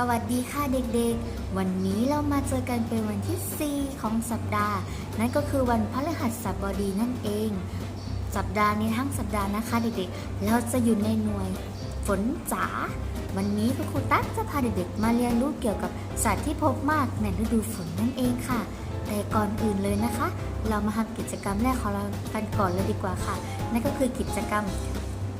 สวัสดีค่ะเด็กๆ วันนี้เรามาเจอกันเป็นวันที่ 4 ของสัปดาห์ นั่นก็คือวันพฤหัสบดีนั่นเอง สัปดาห์นี้ทั้งสัปดาห์นะคะเด็กๆ เราจะอยู่ในหน่วยฝนจ๋า วันนี้คุณครูตั๊กจะพาเด็กๆ มาเรียนรู้เกี่ยวกับสัตว์ที่พบมากในฤดูฝนนั่นเองค่ะ แต่ก่อนอื่นเลยนะคะ เรามาทำกิจกรรมแรกของเรากันก่อนเลยดีกว่าค่ะ นั่นก็คือกิจกรรม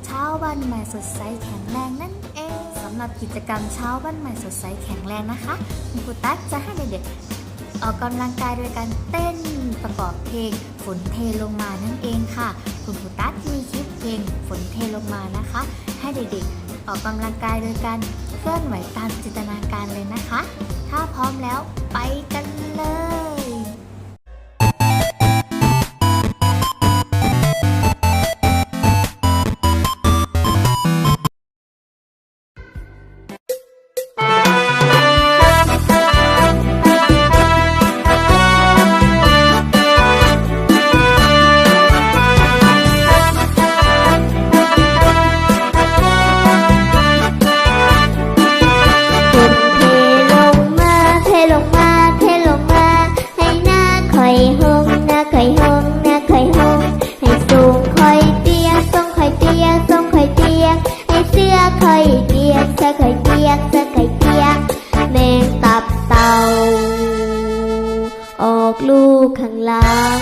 เช้าวันใหม่สดใสแข็งแรงนั่นเองำหรับกิจกรรมเช้าบ้านใหม่สดใสแข็งแรงนะคะคุณครูตั๊กจะให้เด็กๆออกกำลังกายโดยการเต้นประกอบเพลงฝนเทลงมานั่นเองค่ะ คุณครูตั๊กมีคลิปเพลงฝนเทลงมานะคะ ให้เด็กๆออกกำลังกายโดยการเคลื่อนไหวตามจินตนาการเลยนะคะ ถ้าพร้อมแล้วไป ไก่เคยเกียเสื้อคยเตี้ยแมงตับเต่า ออกลูกข้างหลัง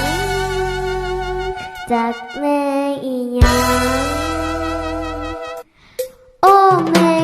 จากแม่อีหยังโอ้แม่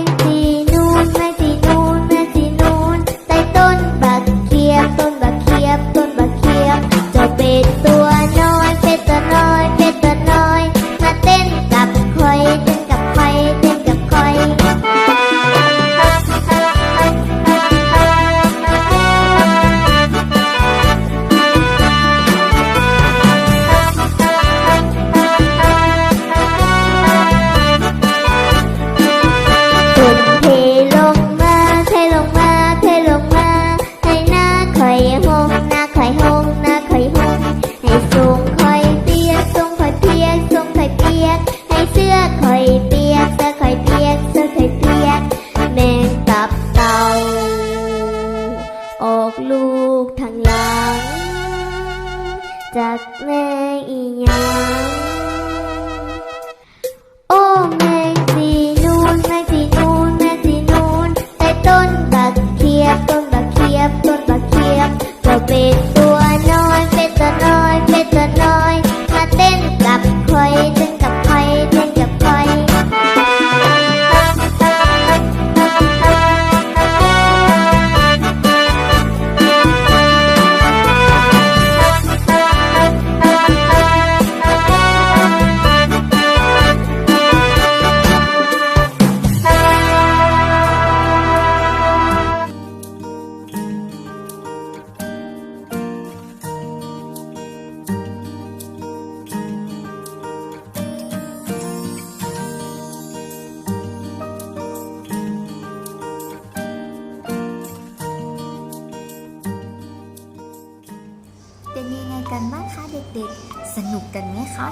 กันบ้างคะเด็กๆ สนุกกันไหมคะ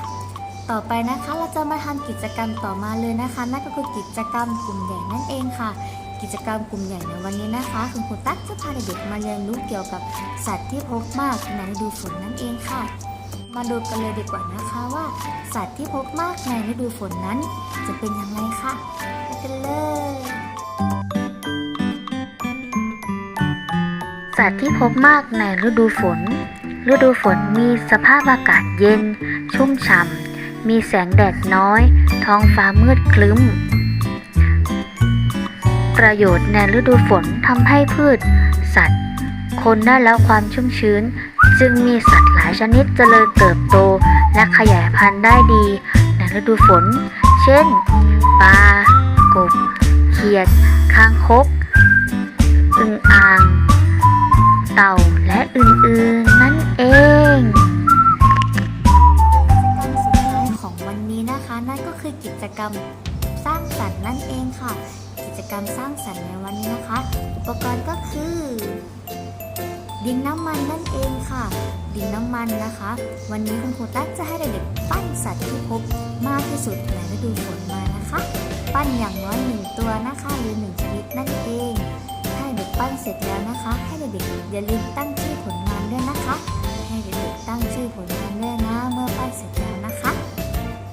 ต่อไปนะคะเราจะมาทำกิจกรรมต่อมาเลยนะคะนั่นก็คือกิจกรรมกลุ่มใหญ่นั่นเองค่ะ กิจกรรมกลุ่มใหญ่ในวันนี้นะคะคุณครูตั๊กจะพาเด็กๆมาเรียนรู้เกี่ยวกับสัตว์ที่พบมากในฤดูฝนนั่นเองค่ะ มาดูกันเลยดีกว่านะคะว่า สัตว์ที่พบมากในฤดูฝนนั้น จะเป็นอย่างไรค่ะไปกันเลยสัตว์ที่พบมากในฤดูฝน ฤดูฝนมีสภาพอากาศเย็น ชุ่มฉ่ำ มีแสงแดดน้อย ท้องฟ้ามืดครึ้ม ประโยชน์ในฤดูฝนทำให้พืช สัตว์ คนได้รับความชุ่มชื้น จึงมีสัตว์หลายชนิดเจริญเติบโต และขยายพันธุ์ได้ดี ในฤดูฝน เช่น ปลา กบ เขียด คางคก อึงอ่าง เต่าและอื่นๆนั่น เองกิจกรรมสุดท้ายของวันนี้นะคะ นั่นก็คือกิจกรรมสร้างสรรค์นั่นเองค่ะ กิจกรรมสร้างสรรค์ในวันนี้นะคะ อุปกรณ์ก็คือ ดินน้ำมันนั่นเองค่ะ ดินน้ำมันนะคะ วันนี้คุณครูตั๊กจะให้เด็กๆปั้นสัตว์ที่พบมากที่สุดในฤดูฝนมานะคะ ปั้นอย่างน้อยหนึ่งตัวนะคะหรือหนึ่งชนิดนั่นเองทเสร็จแล้วนะคะ ให้เด็กๆอย่าลืมตั้งชื่อผลงานด้วยนะคะ ให้เด็กๆตั้งชื่อผลงานด้วยนะ เมื่อปั้นเสร็จแล้วนะคะ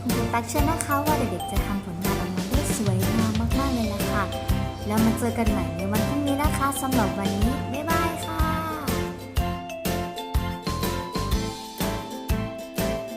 คุณครูตักเชื่อนะคะว่าเด็กๆจะทำผลงานออกมาได้สวยงามมากๆเลยล่ะค่ะ แล้วมาเจอกันใหม่ในวันพรุ่งนี้นะคะสำหรับวันนี้ บ๊ายบายค่ะ